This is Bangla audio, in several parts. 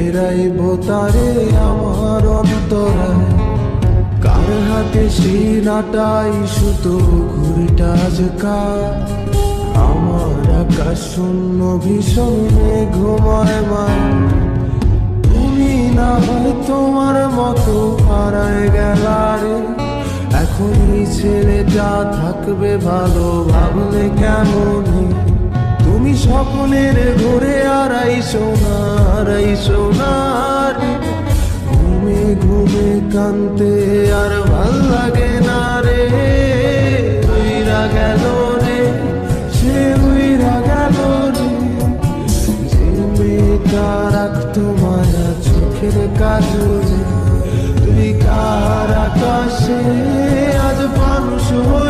ফেরাইব তারে আমার অন্তরায়। কার হাতে সিনাটাই সুতো ঘুরিটা আজকা? আমার আকাশ শূন্য ভীষণ ঘুমায় মা। তুমি না হয় তোমার মতো হারায় গেলারে এখন ছেলেটা থাকবে ভালো, ভাবলে কেমন স্বপ্নের ঘুরে আড়াই সোনা, আড়াই সোনার। ঘুমে ঘুমে কানতে আর ভালো লাগে না রে। উইরা গেল রে, সে উইরা গেল রে। যে মেয়েটা রাখতো মায়া চোখের কাজলে তুই কার আকাশে আজ মানুষ হইয়া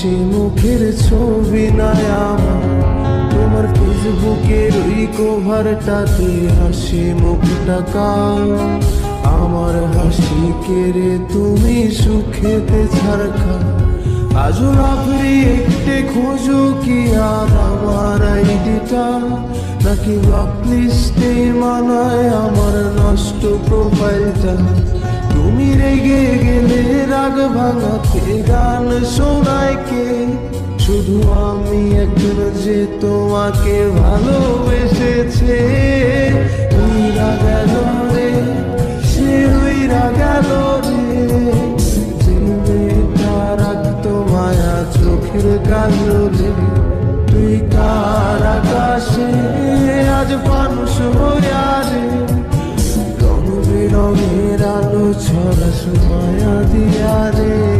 হাসি মুখের ছবি নাই তোমার ফেসবুকের ওই কভারটাতে হাসি মুখ টাকা আমার হাসি কেড়ে তুমি সুখেতে ছাড়খা। আজও রাত্রি একটে খোঁজো কি আর আমার আইডিটা? নাকি ব্লক লিস্টে মানায় আমার নষ্ট প্রোফাইলটা তুমি রেগে গেলে রাগ ভাঙাতে গান শোনায় কে শুধু আমি একজন যে তোমাকে ভালোবেসেছে। উইরা গেল রে সে উইরা রে তুই কার আকাশে, আজ মানুষ হইয়া রে আলো ছড়া মায়া দিয়া রে।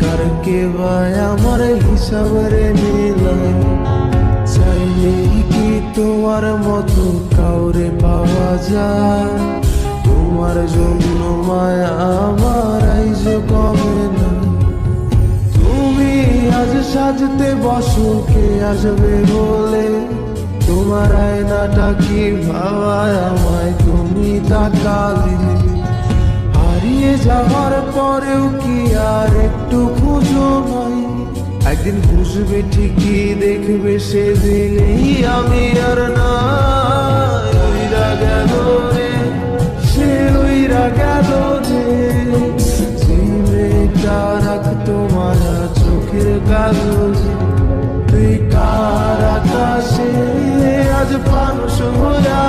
কারকে ভাই আমার হিসাবে মিলাই চাইলে কি তোমার মতো কাউরে পাওয়া যায় তোমার জন্য মায়া আমার আইজ কমে না তুমি আজ সাজতে বসো কে আসবে বলে তোমার আয়নাটা কি ভাবায় আমায় তুমি তাকালে হারিয়ে যাওয়ার পরেও কি আর একটু খুঁজো নাই। একদিন বুঝবে ঠিকই, দেখবে সেদিনই আমি আর না রে, সে রে তুই কার আকাশে? আজ মানুষ হইয়া